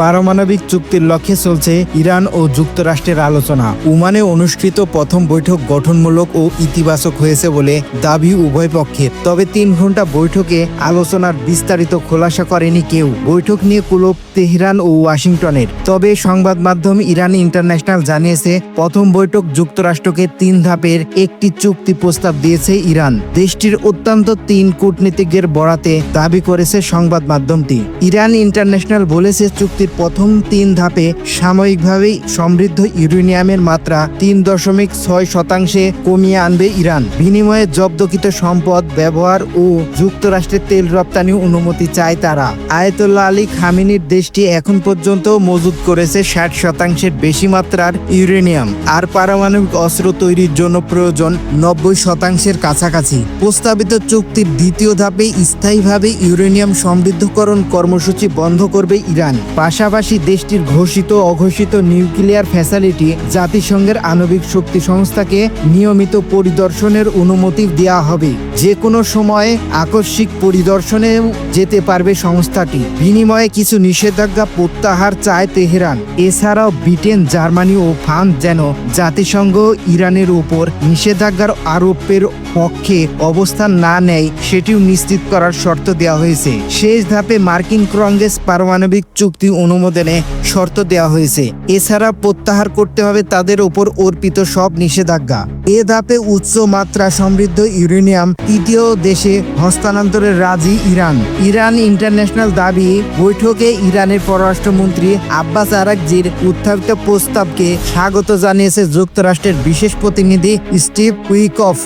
পারমাণবিক চুক্তির লক্ষ্যে চলছে ইরান ও যুক্তরাষ্ট্রের আলোচনা। উমানে অনুষ্ঠিত প্রথম বৈঠক গঠনমূলক ও ইতিবাচক হয়েছে বলে দাবি উভয় পক্ষের। তবে তিন ঘণ্টা বৈঠকে আলোচনার বিস্তারিত খোলাসা করেনি কেউ। বৈঠক নিয়ে কুলব তেহরান ও ওয়াশিংটনের। তবে সংবাদ মাধ্যম ইরান ইন্টারন্যাশনাল জানিয়েছে, প্রথম বৈঠক যুক্তরাষ্ট্রকে তিন ধাপের একটি চুক্তি প্রস্তাব দিয়েছে ইরান। দেশটির অত্যন্ত তিন কূটনীতিজ্ঞের বরাতে দাবি করেছে সংবাদ মাধ্যমটি। ইরান ইন্টারন্যাশনাল বলেছে, চুক্তির প্রথম তিন ধাপে সাময়িকভাবেই সমৃদ্ধ ইউরেনিয়ামের মাত্রা তিন দশমিক ছয় শতাংশে কমিয়ে আনবে ইরান। বিনিময়ে জব্দকৃত সম্পদ, ব্যবহার ও যুক্তরাষ্ট্রের তেল রপ্তানি অনুমতি চায় তারা। আয়তুল্লাহ আলী খামিনির দেশটি এখন পর্যন্ত মজুদ করেছে ষাট শতাংশের বেশি মাত্রার ইউরেনিয়াম। আর পারমাণবিক অস্ত্র তৈরির জন্য প্রয়োজন নব্বই শতাংশের কাছাকাছি। প্রস্তাবিত চুক্তির দ্বিতীয় ধাপে স্থায়ীভাবে ইউরেনিয়াম সমৃদ্ধকরণ কর্মসূচি বন্ধ করবে ইরান। পাশাপাশি দেশটির ঘোষিত অঘোষিত নিউক্লিয়ার ফ্যাসিলিটি জাতিসংঘের আণবিক শক্তি সংস্থাকে নিয়মিত পরিদর্শনের অনুমতি দেওয়া হবে। যে কোনো সময়ে আকস্মিক পরিদর্শনেও যেতে পারবে সংস্থাটি। বিনিময়ে কিছু নিষেধাজ্ঞা প্রত্যাহার চায় তেহরান। এছাড়াও ব্রিটেন, জার্মানি ও ফ্রান্স যেন জাতিসংঘ ইরানের উপর নিষেধাজ্ঞার আরোপের পক্ষে অবস্থান না নেয় সেটিও নিশ্চিত করার শর্ত দেওয়া হয়েছে। শেষ ধাপে মার্কিন কংগ্রেস পারমাণবিক চুক্তি অনুমোদনে শর্ত দেওয়া হয়েছে। এছাড়া প্রত্যাহার করতে হবে তাদের ওপর অর্পিত সব নিষেধাজ্ঞা। এ ধাপে উচ্চ মাত্রা সমৃদ্ধ ইউরেনিয়াম তৃতীয় দেশে হস্তান্তরের রাজি ইরান। ইরান ইন্টারন্যাশনাল দাবি, বৈঠকে ইরানের পররাষ্ট্রমন্ত্রী আব্বাস আরাকজির উত্থাপিত প্রস্তাবকে স্বাগত জানিয়েছে যুক্তরাষ্ট্রের বিশেষ প্রতিনিধি স্টিভ উইকফ।